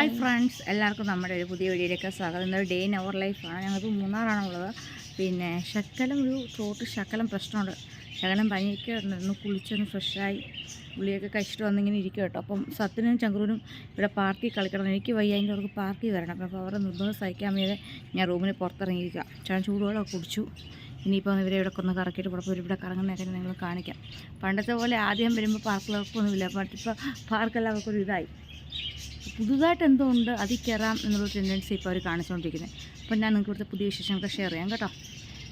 Hi friends എല്ലാവർക്കും നമ്മുടെ ഒരു പുതിയ വീഡിയോയിലേക്ക് സ്വാഗതം. ഇന്നൊരു ഡേ ഇൻ അവർ ലൈഫാണ് ഞങ്ങൾക്ക് മൂന്നാറാണുള്ളത്. പിന്നെ ശക്കലം ഒരു തോട്ട് ശക്കലം പ്രശ്നമുണ്ട്. ശകലം പനിയൊക്കെ ഒന്ന് കുളിച്ചൊന്ന് ഫ്രഷായി. ഗുളിയൊക്കെ കഴിച്ചിട്ട് വന്നിങ്ങനെ ഇരിക്കും കേട്ടോ അപ്പം സത്തിനും ചങ്കുറിനും ഇവിടെ പാർക്കിൽ കളിക്കണം. എനിക്ക് വയ്യായെങ്കിൽ അവർക്ക് പാർക്കിൽ വരണം. അപ്പോൾ അവരുടെ നിർബന്ധം സഹിക്കാൻ വയ്യാതെ ഞാൻ റൂമിന് പുറത്തിറങ്ങിയിരിക്കുക ചാൻ ചൂടുവെള്ളം കുടിച്ചു. ഇനിയിപ്പോൾ ഇവരെ ഇവിടെ ഒന്ന് കറക്കിയിട്ട് പുറത്ത് ഇവിടെ കറങ്ങുന്നതൊക്കെ നിങ്ങൾ കാണിക്കാം. പണ്ടത്തെ പോലെ ആദ്യം വരുമ്പോൾ പാർക്കിലൊക്കെ ഒന്നുമില്ല ഇപ്പോൾ പാർക്കെല്ലാം അവർക്കൊരു ഇതായി. പുതുതായിട്ട് എന്തോ ഉണ്ട് അതിൽ കയറാം എന്നുള്ള ടെൻഡൻസി ഇപ്പോൾ അവർ കാണിച്ചുകൊണ്ടിരിക്കുന്നത് അപ്പം ഞാൻ നിങ്ങൾക്ക് ഇവിടുത്തെ പുതിയ വിശേഷങ്ങൾ ഷെയർ ചെയ്യാം കേട്ടോ.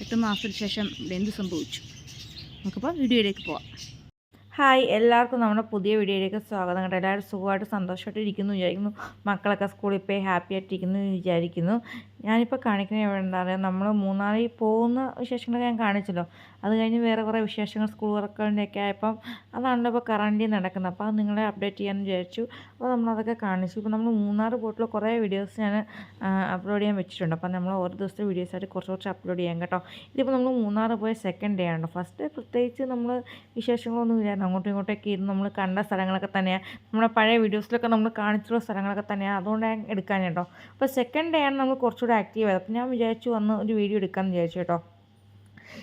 എട്ട് മാസത്തിന് ശേഷം എന്ത് സംഭവിച്ചു? നമുക്കിപ്പോൾ വീഡിയോയിലേക്ക് പോവാം. ഹായ് എല്ലാവർക്കും നമ്മുടെ പുതിയ വീഡിയോയിലേക്ക് സ്വാഗതം കേട്ടോ. എല്ലാവരും സുഖമായിട്ട് സന്തോഷമായിട്ട് ഇരിക്കുന്നു വിചാരിക്കുന്നു. മക്കളൊക്കെ സ്കൂളിൽ പോയി ഹാപ്പി ആയിട്ടിരിക്കുന്നു വിചാരിക്കുന്നു. ഞാനിപ്പോൾ കാണിക്കുന്ന എന്താ പറയുക നമ്മൾ മൂന്നാറിൽ പോകുന്ന വിശേഷങ്ങളൊക്കെ ഞാൻ കാണിച്ചല്ലോ. അത് കഴിഞ്ഞ് വേറെ കുറേ വിശേഷങ്ങൾ സ്കൂൾ വർക്കുകളുടെയൊക്കെ ആയപ്പം അതാണല്ലോ ഇപ്പോൾ കറണ്ടിൽ നടക്കുന്നത്. അപ്പോൾ അത് നിങ്ങളെ അപ്ഡേറ്റ് ചെയ്യാൻ വിചാരിച്ചു. അപ്പോൾ നമ്മളതൊക്കെ കാണിച്ചു. ഇപ്പോൾ നമ്മൾ മൂന്നാർ പോയിട്ടുള്ള കുറേ വീഡിയോസ് ഞാൻ അപ്ലോഡ് ചെയ്യാൻ വെച്ചിട്ടുണ്ട്. അപ്പോൾ നമ്മൾ ഓരോ ദിവസത്തെ വീഡിയോസ് ആയിട്ട് കുറച്ച് കുറച്ച് അപ്ലോഡ് ചെയ്യാം കേട്ടോ. ഇതിപ്പോൾ നമ്മൾ മൂന്നാർ പോയ സെക്കൻഡ് ഡേ ആണ് ഫസ്റ്റ് പ്രത്യേകിച്ച് നമ്മൾ വിശേഷങ്ങളൊന്നും ഇല്ലായിരുന്നു. അങ്ങോട്ടും ഇങ്ങോട്ടൊക്കെ ഇരുന്ന് നമ്മൾ കണ്ട സ്ഥലങ്ങളൊക്കെ തന്നെയാണ് നമ്മുടെ പഴയ വീഡിയോസിലൊക്കെ നമ്മൾ കാണിച്ചിട്ടുള്ള സ്ഥലങ്ങളൊക്കെ തന്നെയാണ് അതുകൊണ്ട് എടുക്കാൻ കേട്ടോ. അപ്പോൾ സെക്കൻഡ് ഡേ ആണ് നമ്മൾ കുറച്ചുകൂടെ ആക്റ്റീവ് ആയത് അപ്പം ഞാൻ വിചാരിച്ചു വന്ന് ഒരു വീഡിയോ എടുക്കാമെന്ന് വിചാരിച്ചു കേട്ടോ.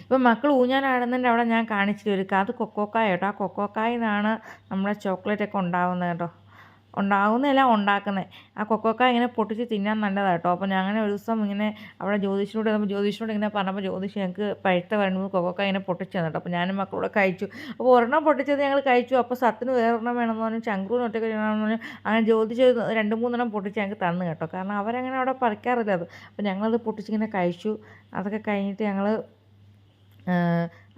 ഇപ്പം മക്കൾ ഊഞ്ഞാലാടുന്നതിന്റെ അവിടെ ഞാൻ കാണിച്ചിട്ട് ഒരു അത് കൊക്കോക്കായ കേട്ടോ. ആ കൊക്കോക്കായിൽ നിന്നാണ് നമ്മുടെ ചോക്ലേറ്റ് ഒക്കെ ഉണ്ടാവുന്നത് കേട്ടോ. ഉണ്ടാകുന്നതല്ല ഉണ്ടാക്കുന്നത് ആ കൊക്കോക്ക ഇങ്ങനെ പൊട്ടിച്ച് തിന്നാൻ നല്ലതാണ് കേട്ടോ അപ്പോൾ ഞാൻ അങ്ങനെ ഒരു ദിവസം ഇങ്ങനെ അവിടെ ജ്യോതിഷിനോട് നമ്മൾ ജ്യോതിഷിനോട് ഇങ്ങനെ പറഞ്ഞപ്പോൾ ജ്യോതിഷി ഞങ്ങൾക്ക് പഴുത്ത വരണമെന്ന് കൊക്കോക്ക ഇങ്ങനെ പൊട്ടിച്ച് തന്നിട്ടോ അപ്പോൾ ഞാനും മക്കളൂടെ കഴിച്ചു. അപ്പോൾ ഒരെണ്ണം പൊട്ടിച്ചത് ഞങ്ങൾ കഴിച്ചു. അപ്പോൾ സത്തിന് വേറൊരെണ്ണം വേണമെന്ന് പറഞ്ഞു. ചങ്കൂറിന് ഒറ്റയ്ക്ക് വേണമെന്ന് പറഞ്ഞു. അങ്ങനെ ജ്യോതിച്ച് രണ്ട് മൂന്നെണ്ണം പൊട്ടിച്ച് ഞങ്ങൾക്ക് തന്നു കേട്ടോ. കാരണം അവരങ്ങനെ അവിടെ പറിക്കാറില്ല അത്. അപ്പോൾ ഞങ്ങളത് പൊട്ടിച്ചിങ്ങനെ കഴിച്ചു. അതൊക്കെ കഴിഞ്ഞിട്ട് ഞങ്ങൾ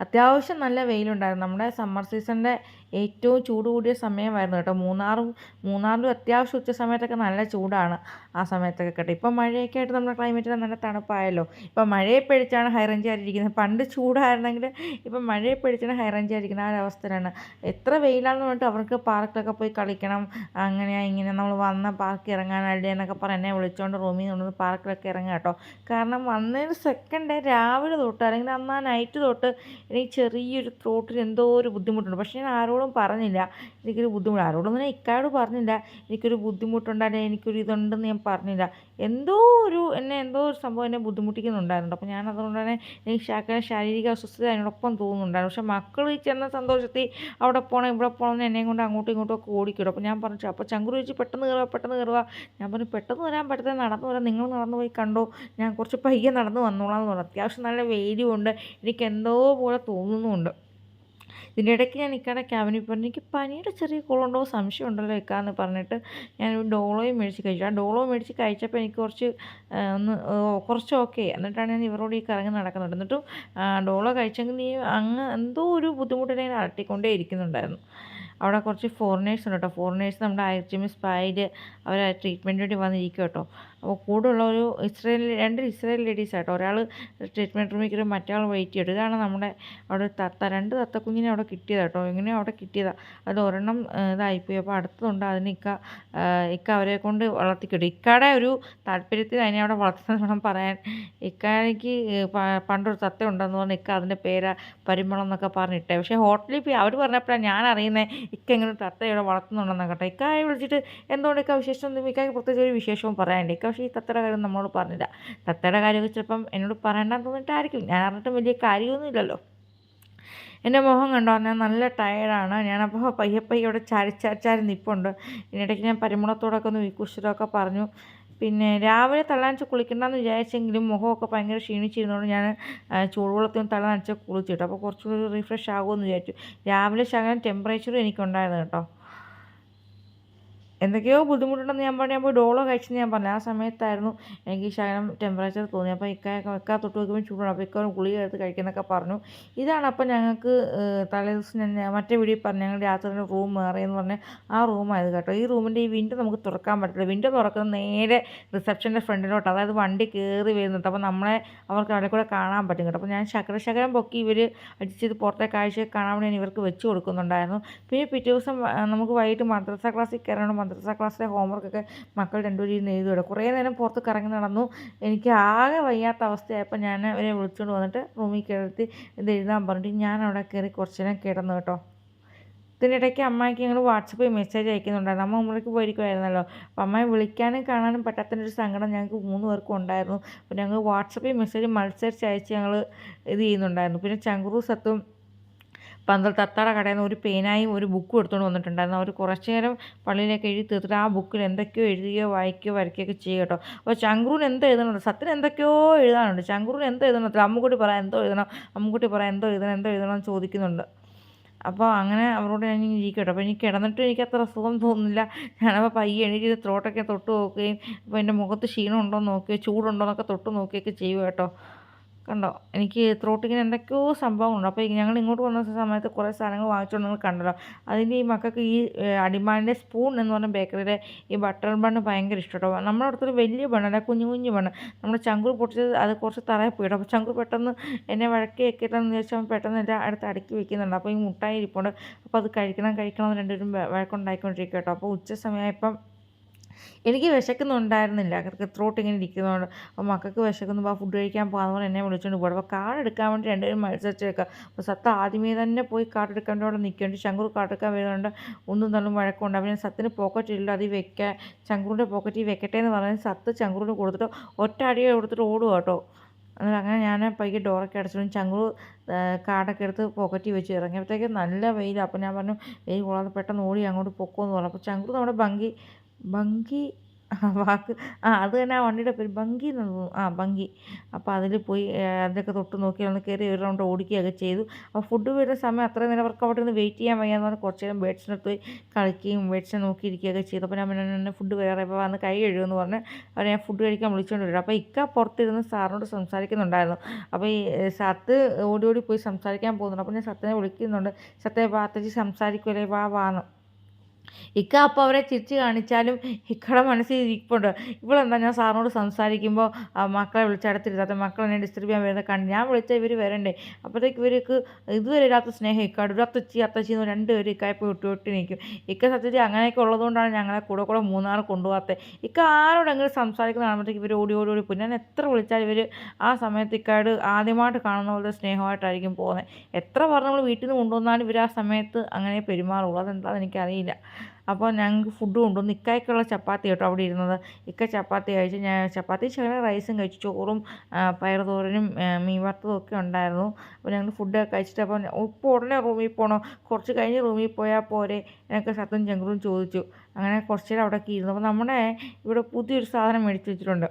അത്യാവശ്യം നല്ല വെയിലുണ്ടായിരുന്നു. നമ്മുടെ സമ്മർ സീസണിന്റെ ഏറ്റവും ചൂട് കൂടിയ സമയമായിരുന്നു കേട്ടോ. മൂന്നാറും മൂന്നാറിലും അത്യാവശ്യം ഉച്ച സമയത്തൊക്കെ നല്ല ചൂടാണ് ആ സമയത്തൊക്കെ കേട്ടോ. ഇപ്പം മഴയൊക്കെ ആയിട്ട് നമ്മുടെ ക്ലൈമറ്റ് നല്ല തണുപ്പായല്ലോ. ഇപ്പം മഴയെ പേടിച്ചാണ് ഹൈ റേഞ്ച് പണ്ട് ചൂടായിരുന്നെങ്കിൽ ഇപ്പം മഴയെ പേടിച്ചാണ് ഹൈ റേഞ്ച് ആയിരിക്കുന്ന ആ ഒരവസ്ഥയിലാണ് എത്ര വെയിലാണെന്ന് പറഞ്ഞിട്ട് അവർക്ക് പാർക്കിലൊക്കെ പോയി കളിക്കണം അങ്ങനെ ഇങ്ങനെ നമ്മൾ വന്ന പാർക്കിൽ ഇറങ്ങാനല്ലേ എന്നൊക്കെ പറഞ്ഞ് എന്നെ വിളിച്ചുകൊണ്ട് റൂമിൽ നിന്ന് പാർക്കിലൊക്കെ ഇറങ്ങുക കേട്ടോ. കാരണം വന്നതിന് സെക്കൻഡ് രാവിലെ തൊട്ട് അല്ലെങ്കിൽ അന്ന് നൈറ്റ് തൊട്ട് എനിക്ക് ചെറിയൊരു ത്രോട്ടിന് എന്തോ ഒരു ബുദ്ധിമുട്ടുണ്ട്. പക്ഷേ ഞാൻ ആരോടും പറഞ്ഞില്ല. എനിക്കൊരു ബുദ്ധിമുട്ട്. ആരോടും തന്നെ ഇക്കാരോട് പറഞ്ഞില്ല. എനിക്കൊരു ബുദ്ധിമുട്ടുണ്ടായിരുന്നു എനിക്കൊരു ഇതുണ്ടെന്ന് ഞാൻ പറഞ്ഞില്ല. എന്തോ ഒരു എന്നെ എന്തോ ഒരു സംഭവം എന്നെ ബുദ്ധിമുട്ടിക്കുന്നുണ്ടായിരുന്നു. അപ്പോൾ ഞാൻ അതുകൊണ്ട് തന്നെ എനിക്ക് ശാഖ ശാരീരിക അസ്വസ്ഥത അതിനോടൊപ്പം തോന്നുന്നുണ്ടായിരുന്നു. പക്ഷേ മക്കൾ ചെന്ന സന്തോഷത്തിൽ അവിടെ പോകണം ഇവിടെ പോകണം എന്ന് കൊണ്ട് അങ്ങോട്ടും ഇങ്ങോട്ടും ഒക്കെ ഓടിക്കിടും. അപ്പോൾ ഞാൻ പറഞ്ഞു അപ്പോൾ ചങ്കുരു ചോദിച്ചു പെട്ടെന്ന് കയറുക പെട്ടെന്ന് കയറുക. ഞാൻ പറഞ്ഞു പെട്ടെന്ന് വരാൻ പറ്റത്തേ നടന്നു വരാം. നിങ്ങൾ നടന്നു പോയി കണ്ടോ. ഞാൻ കുറച്ച് പയ്യെ നടന്നു വന്നോളാം എന്ന് പറഞ്ഞു. അത്യാവശ്യം നല്ല വെയിലുമുണ്ട് എനിക്ക് എന്തോ പോലെ തോന്നുന്നുമുണ്ട്. ഇതിന്റെ ഇടയ്ക്ക് ഞാൻ ഇക്കാടെ ക്യാബിനിൽ പറഞ്ഞു എനിക്ക് പനിയുടെ ചെറിയ കുളമുണ്ടോ സംശയം ഉണ്ടല്ലോ ഇക്കാന്ന് പറഞ്ഞിട്ട് ഞാൻ ഡോളോയും മേടിച്ച് കഴിച്ചു. ആ ഡോളോ മേടിച്ച് കഴിച്ചപ്പോൾ എനിക്ക് കുറച്ച് ഒന്ന് കുറച്ച് ഓക്കെ. എന്നിട്ടാണ് ഞാൻ ഇവരോട് ഈ കറങ്ങി നടക്കുന്നത്. എന്നിട്ടും ഡോളോ കഴിച്ചെങ്കിൽ നീ അങ്ങ് എന്തോ ഒരു ബുദ്ധിമുട്ടിനെ അലട്ടിക്കൊണ്ടേ ഇരിക്കുന്നുണ്ടായിരുന്നു. അവിടെ കുറച്ച് ഫോറിനേഴ്സ് ഉണ്ട് കേട്ടോ. ഫോറിനേഴ്സ് നമ്മുടെ ഐ സ്പായിൽ അവർ ട്രീറ്റ്മെന്റിന് വേണ്ടി വന്നിരിക്കും കേട്ടോ. അപ്പോൾ കൂടെയുള്ള ഒരു ഇസ്രയേൽ രണ്ട് ഇസ്രയേൽ ലേഡീസ് ആട്ടോ. ഒരാൾ ട്രീറ്റ്മെന്റ് റൂമിൽ കയറി മറ്റേ വെയിറ്റ് ചെയ്തു. ഇതാണ് നമ്മുടെ അവിടെ തത്ത രണ്ട് തത്തക്കുഞ്ഞിനെ അവിടെ കിട്ടിയത് കേട്ടോ. എങ്ങനെയോ അവിടെ കിട്ടിയതാണ് അത് ഒരെണ്ണം ഇതായിപ്പോയി. അപ്പോൾ അടുത്തതുണ്ട് അതിന് ഇക്ക ഇക്ക അവരെ കൊണ്ട് വളർത്തിക്കിട്ടും ഇക്കയുടെ ഒരു താല്പര്യത്തിൽ അതിനെ അവിടെ വളർത്തുന്നത് വേണം പറയാൻ ഇക്കയ്ക്ക് പണ്ടൊരു തത്ത ഉണ്ടെന്ന് പറഞ്ഞ് ഇക്ക അതിന്റെ പേര് പരിമളം എന്നൊക്കെ പറഞ്ഞിട്ടേ. പക്ഷേ ഹോട്ടലിൽ പോയി അവർ പറഞ്ഞപ്പോഴാണ് ഞാൻ അറിയുന്നത് ഇക്ക ഇങ്ങനെ തത്ത ഇവിടെ വളർത്തുന്നുണ്ടെന്നൊക്കെ കേട്ടോ. ഇക്കായെ വിളിച്ചിട്ട് എന്തുകൊണ്ട് ഇക്ക വിശേഷം ഇക്കായ്ക്ക് പ്രത്യേകിച്ച് ഒരു വിശേഷവും പറയാനുണ്ട് ഇക്ക പക്ഷേ ഈ തത്തയുടെ കാര്യം നമ്മളോട് പറഞ്ഞില്ല. തത്തയുടെ കാര്യമൊക്കെ ചിലപ്പം എന്നോട് പറയണ്ടെന്ന് തോന്നിയിട്ടായിരിക്കും ഞാൻ അറിഞ്ഞിട്ടും വലിയ കാര്യമൊന്നുമില്ലല്ലോ. എന്റെ മുഖം കണ്ടോ? ഞാൻ നല്ല ടയർഡാണ് ഞാനപ്പോൾ പയ്യെ പയ്യെ ഇവിടെ ചാരി ചാരി നിൽപ്പുണ്ട് ഇതിനിടയ്ക്ക് ഞാൻ പരിമളത്തോടൊക്കെ ഒന്ന് വിക്കുശിതൊക്കെ പറഞ്ഞു. പിന്നെ രാവിലെ തള്ളനച്ച് കുളിക്കണ്ടെന്ന് വിചാരിച്ചെങ്കിലും മുഖമൊക്കെ ഭയങ്കര ക്ഷീണിച്ചിരുന്നതുകൊണ്ട് ഞാൻ ചൂടുവെള്ളത്തിൽ തള്ളനച്ച് കുളിച്ചിട്ടു. അപ്പോൾ കുറച്ചുകൂടി റിഫ്രഷ് ആകുമെന്ന് വിചാരിച്ചു. രാവിലെ ശകലം ടെമ്പറേച്ചറും എനിക്കുണ്ടായിരുന്നു കേട്ടോ. എന്തൊക്കെയോ ബുദ്ധിമുട്ടുണ്ടെന്ന് ഞാൻ പറഞ്ഞു ഞാൻ പോയി ഡോളോ കഴിച്ചെന്ന് ഞാൻ പറഞ്ഞു. ആ സമയത്തായിരുന്നു എനിക്ക് ശകലം ടെമ്പറേച്ചർ തോന്നി. അപ്പോൾ ഇക്കായൊക്കെ വെക്കാ തൊട്ട് വയ്ക്കുമ്പോൾ ചൂടാണ്. അപ്പോൾ ഇക്കാരും ഗുളിക എടുത്ത് കഴിക്കുന്നൊക്കെ പറഞ്ഞു. ഇതാണ് അപ്പം ഞങ്ങൾക്ക് തലേ ദിവസം ഞാൻ മറ്റേ വീഡിയോ പറഞ്ഞു ഞങ്ങൾ രാത്രി റൂം മാറിയെന്ന് പറഞ്ഞാൽ ആ റൂമായത് കേട്ടോ. ഈ റൂമിന്റെ ഈ വിൻഡോ നമുക്ക് തുറക്കാൻ പറ്റില്ല വിൻഡോ തുറക്കുന്നത് നേരെ റിസപ്ഷന്റെ ഫ്രണ്ടിലോട്ട്. അതായത് വണ്ടി കയറി വരുന്നുണ്ട് അപ്പോൾ നമ്മളെ അവർക്ക് അവിടെ കൂടെ കാണാൻ പറ്റും കേട്ടോ. അപ്പോൾ ഞാൻ ശകര ശകരം പൊക്കി ഇവർ അടിച്ചത് പുറത്തെ കാഴ്ച കാണാൻ വേണ്ടി ഇവർക്ക് വെച്ച് കൊടുക്കുന്നുണ്ടായിരുന്നു. പിന്നെ പിറ്റേ ദിവസം നമുക്ക് വൈകിട്ട് മദ്രസ ക്ലാസ്സിൽ കയറണം മദ്രസ ക്ലാസ്സിലെ ഹോംവർക്കൊക്കെ മക്കൾ രണ്ടുപേരും എഴുതുകയാണ് കുറേ നേരം പുറത്ത് കറങ്ങി നടന്നു. എനിക്ക് ആകെ വയ്യാത്ത അവസ്ഥയായപ്പോൾ ഞാൻ അവരെ വിളിച്ചുകൊണ്ട് വന്നിട്ട് റൂമിൽ കയറി ഇത് എഴുതാൻ പറഞ്ഞിട്ട് ഞാൻ അവിടെ കയറി കുറച്ച് നേരം കിടന്നു കേട്ടോ. ഇതിനിടയ്ക്ക് അമ്മയ്ക്ക് ഞങ്ങൾ വാട്സപ്പിൽ മെസ്സേജ് അയക്കുന്നുണ്ടായിരുന്നു. അമ്മ ഉമ്മറയ്ക്ക് പോയിരിക്കുമായിരുന്നല്ലോ അപ്പം അമ്മയെ വിളിക്കാനും കാണാനും പറ്റാത്തതിന്റെ ഒരു സങ്കടം ഞങ്ങൾക്ക് മൂന്ന് പേർക്കും ഉണ്ടായിരുന്നു. അപ്പോൾ ഞങ്ങൾ വാട്സപ്പിൽ മെസ്സേജ് മത്സരിച്ച് അയച്ച് ഞങ്ങൾ ഇത് ചെയ്യുന്നുണ്ടായിരുന്നു. പിന്നെ ചങ്കുറു സത്തും പന്തൽ തത്താട കടയിൽ നിന്ന് ഒരു പേനായും ഒരു ബുക്കും എടുത്തുകൊണ്ട് വന്നിട്ടുണ്ടായിരുന്നു. അവർ കുറച്ച് നേരം പള്ളിയിലേക്ക് എഴുതി തീർത്തിട്ട് ആ ബുക്കിൽ എന്തൊക്കെയോ എഴുതുകയോ വായിക്കുകയോ വരയ്ക്കുകയൊക്കെ ചെയ്യുക കേട്ടോ. അപ്പോൾ ചങ്കുറിന് എന്ത് എഴുതണുണ്ട് സത്യന് എന്തൊക്കെയോ എഴുതാനുണ്ട്. ചങ്കുറിന് എന്ത് എഴുതണത്തില്ല അമ്മുക്കുട്ടി പറയാം എന്തോ എഴുതണം. അമ്മുക്കുട്ടി പറയാം എന്തോ എഴുതണം എന്തോ എഴുതണം എന്ന് ചോദിക്കുന്നുണ്ട്. അപ്പോൾ അങ്ങനെ അവരോട് ഞാൻ ഇങ്ങനെ ഇരിക്കും കേട്ടോ. അപ്പോൾ എനിക്ക് കിടന്നിട്ട് എനിക്ക് അത്ര സുഖം തോന്നുന്നില്ല. ഞാനപ്പോൾ പയ്യെ എണീറ്റ് ത്രോട്ടൊക്കെ തൊട്ട് നോക്കുകയും അപ്പോൾ എന്റെ മുഖത്ത് ക്ഷീണമുണ്ടോ എന്ന് നോക്കുകയോ ചൂടുണ്ടോ എന്നൊക്കെ തൊട്ട് നോക്കുകയൊക്കെ ചെയ്യുക കേട്ടോ. കണ്ടോ? എനിക്ക് ത്രോട്ടിങ്ങനെ എന്തൊക്കെയോ സംഭവങ്ങളുണ്ട്. അപ്പോൾ ഞങ്ങൾ ഇങ്ങോട്ട് വന്ന സമയത്ത് കുറേ സാധനങ്ങൾ വാങ്ങിച്ചുകൊണ്ട് നിങ്ങൾ കണ്ടല്ലോ. അതിന്റെ ഈ മക്കൾക്ക് ഈ അടിമാലിന്റെ സ്പൂൺ എന്ന് പറഞ്ഞ ബേക്കറിയുടെ ഈ ബട്ടർ ബണ്ണ് ഭയങ്കര ഇഷ്ടട്ടോ നമ്മുടെ അടുത്തൊരു വലിയ ബണ്ണല്ല കുഞ്ഞു കുഞ്ഞു ബണ്ണ്. നമ്മുടെ ചങ്കൂർ പൊട്ടിച്ചത് അത് കുറച്ച് തറയിൽ പോയിട്ടോ അപ്പോൾ ചങ്കൂർ പെട്ടെന്ന് എന്നെ വഴക്കി വെക്കിട്ടെന്ന് ചോദിച്ചാൽ പെട്ടെന്ന് എന്റെ അടുത്ത് അടുക്കി വെക്കുന്നുണ്ട്. അപ്പോൾ ഈ മുട്ടായി ഇരിപ്പുണ്ട്. അപ്പോൾ അത് കഴിക്കണം കഴിക്കണം എന്ന് രണ്ടുപേരും വഴക്കുണ്ടായിക്കൊണ്ടിരിക്കും കേട്ടോ. അപ്പോൾ ഉച്ച സമയമായപ്പം എനിക്ക് വിശക്കുന്നുണ്ടായിരുന്നില്ല. ത്രോട്ട് ഇങ്ങനെ ഇരിക്കുന്നതുകൊണ്ട്. അപ്പോൾ മക്കൾക്ക് വിശക്കുന്നു. അപ്പോൾ ഫുഡ് കഴിക്കാൻ പോകാന്ന് പറഞ്ഞ് എന്നെ വിളിച്ചുകൊണ്ട് പോകും അപ്പോൾ കാർഡ് എടുക്കാൻ വേണ്ടി രണ്ടുപേരും മത്സരിച്ചേക്കാം അപ്പോൾ സത്ത ആദ്യമേ തന്നെ പോയി കാർഡ് എടുക്കാൻ വേണ്ടി അവിടെ നിൽക്കുന്നുണ്ട്. ശങ്കൂർ കാർഡ് എടുക്കാൻ വരുന്നുണ്ട്. ഒന്നും തള്ളും വഴക്കമുണ്ട്. ഞാൻ സത്തിന് പോക്കറ്റ് ഇല്ല. അത് വെക്കാൻ ചങ്കുറിന്റെ പോക്കറ്റിൽ വെക്കട്ടെ എന്ന് പറഞ്ഞ് സത്ത് ശങ്കൂറിന് കൊടുത്തിട്ട് ഒറ്റ അടിയെ കൊടുത്തിട്ട് ഓടുക കേട്ടോ. എന്നിട്ട് അങ്ങനെ ഞാൻ പയ്യെ ഡോറൊക്കെ അടച്ചിട്ടും ചങ്കുറ് കാടൊക്കെ എടുത്ത് പോക്കറ്റിൽ വെച്ച് ഇറങ്ങിയപ്പോഴത്തേക്ക് നല്ല വെയിലാണ് അപ്പോൾ ഞാൻ പറഞ്ഞു വെയിൽ കൊള്ളാതെ പെട്ടെന്ന് ഓടി അങ്ങോട്ട് പൊക്കോന്ന് പറഞ്ഞു. അപ്പോൾ ചങ്കുറ് നമ്മുടെ ഭംഗി ബങ്കി വാക്ക്. ആ അത് തന്നെ ആ വണ്ടിയുടെ പേര് ബങ്കി എന്ന് തോന്നുന്നു. ആ ബങ്കി അപ്പോൾ അതിൽ പോയി അതൊക്കെ തൊട്ട് നോക്കി ഒന്ന് കയറി ഒരു റൗണ്ട് ഓടിക്കുകയൊക്കെ ചെയ്തു. അപ്പോൾ ഫുഡ് വരുന്ന സമയം അത്രയും നേരം അവർക്ക് അവിടെ നിന്ന് വെയിറ്റ് ചെയ്യാൻ വയ്യാന്ന് പറഞ്ഞാൽ കുറച്ച് നേരം ബേഡ്സിനടുത്ത് പോയി കളിക്കുകയും ബേഡ്സിനെ നോക്കിയിരിക്കുകയൊക്കെ ചെയ്തു. അപ്പോൾ ഞാൻ പിന്നെ ഫുഡ് വേറെ ഇപ്പോൾ വന്ന് കൈ കഴുകുമെന്ന് പറഞ്ഞ് അവരെ ഞാൻ ഫുഡ് കഴിക്കാൻ വിളിച്ചുകൊണ്ട് വരും. അപ്പോൾ ഇക്ക പുറത്തിരുന്ന് സാറിനോട് സംസാരിക്കുന്നുണ്ടായിരുന്നു. അപ്പോൾ ഈ സത്ത് ഓടി ഓടി പോയി സംസാരിക്കാൻ പോകുന്നുണ്ട്. അപ്പോൾ ഞാൻ സത്തിനെ വിളിക്കുന്നുണ്ട്. സത്തെ വാത്തച്ചി സംസാരിക്കുമല്ലേ വാ വാന്ന് ഇക്ക അപ്പോൾ അവരെ ചിരിച്ച് കാണിച്ചാലും ഇക്കടെ മനസ്സിൽ ഇരിപ്പുണ്ട്. ഇവളെന്താ ഞാൻ സാറിനോട് സംസാരിക്കുമ്പോൾ മക്കളെ വിളിച്ചടത്തിരുത്താത്ത മക്കൾ എന്നെ ഡിസ്റ്റർബ് ചെയ്യാൻ വരുന്നത് കണ്ട് ഞാൻ വിളിച്ചാൽ ഇവർ വരണ്ടേ? അപ്പോഴത്തേക്ക് ഇവർക്ക് ഇതുവരെ ഇല്ലാത്ത സ്നേഹം ഇക്കാട് ഒരു അത്തച്ചി അത്തച്ചി എന്ന് രണ്ടുപേരും ഇക്കായപ്പോൾ വിട്ടു വിട്ട് നിൽക്കും ഇക്ക സത്യത്തിൽ അങ്ങനെയൊക്കെ ഉള്ളതുകൊണ്ടാണ് ഞങ്ങളെ കൂടെ കൂടെ മൂന്നാർ കൊണ്ടുപോകാത്തത് ഇക്ക ആരോടെങ്കിലും സംസാരിക്കുന്ന കാണുമ്പോഴത്തേക്ക് ഇവർ ഓടി ഓടി ഓടി പോയി ഞാൻ എത്ര വിളിച്ചാൽ ഇവർ ആ സമയത്ത് ഇക്കാട് ആദ്യമായിട്ട് കാണുന്ന പോലത്തെ സ്നേഹമായിട്ടായിരിക്കും പോകുന്നത് എത്ര പറഞ്ഞ് നമ്മൾ വീട്ടിൽ നിന്ന് കൊണ്ടുവന്നാലും ഇവർ ആ സമയത്ത് അങ്ങനെ പെരുമാറുള്ളൂ. അതെന്താണെന്ന് എനിക്കറിയില്ല. അപ്പോൾ ഞങ്ങൾക്ക് ഫുഡ് കൊണ്ടുവന്നു ഇക്കായ്ക്കുള്ള ചപ്പാത്തി കേട്ടോ അവിടെ ഇരുന്നത്. ഇക്ക ചപ്പാത്തി കഴിച്ച് ഞാൻ ചപ്പാത്തി ശകലം റൈസും കഴിച്ചു. ചോറും തോരനും മീൻ വറുത്തതും ഒക്കെ ഉണ്ടായിരുന്നു. അപ്പോൾ ഞങ്ങൾ ഫുഡ് കഴിച്ചിട്ട് അപ്പോൾ ഇപ്പോൾ ഉടനെ റൂമിൽ പോകണോ കുറച്ച് കഴിഞ്ഞ് റൂമിൽ പോയാൽ പോരെ എന്നൊക്കെ സത്തും ചെങ്കുറും ചോദിച്ചു. അങ്ങനെ കുറച്ച് നേരം അവിടെയൊക്കെ ഇരുന്നു. അപ്പോൾ നമ്മുടെ ഇവിടെ പുതിയൊരു സാധനം മേടിച്ച് വെച്ചിട്ടുണ്ട്.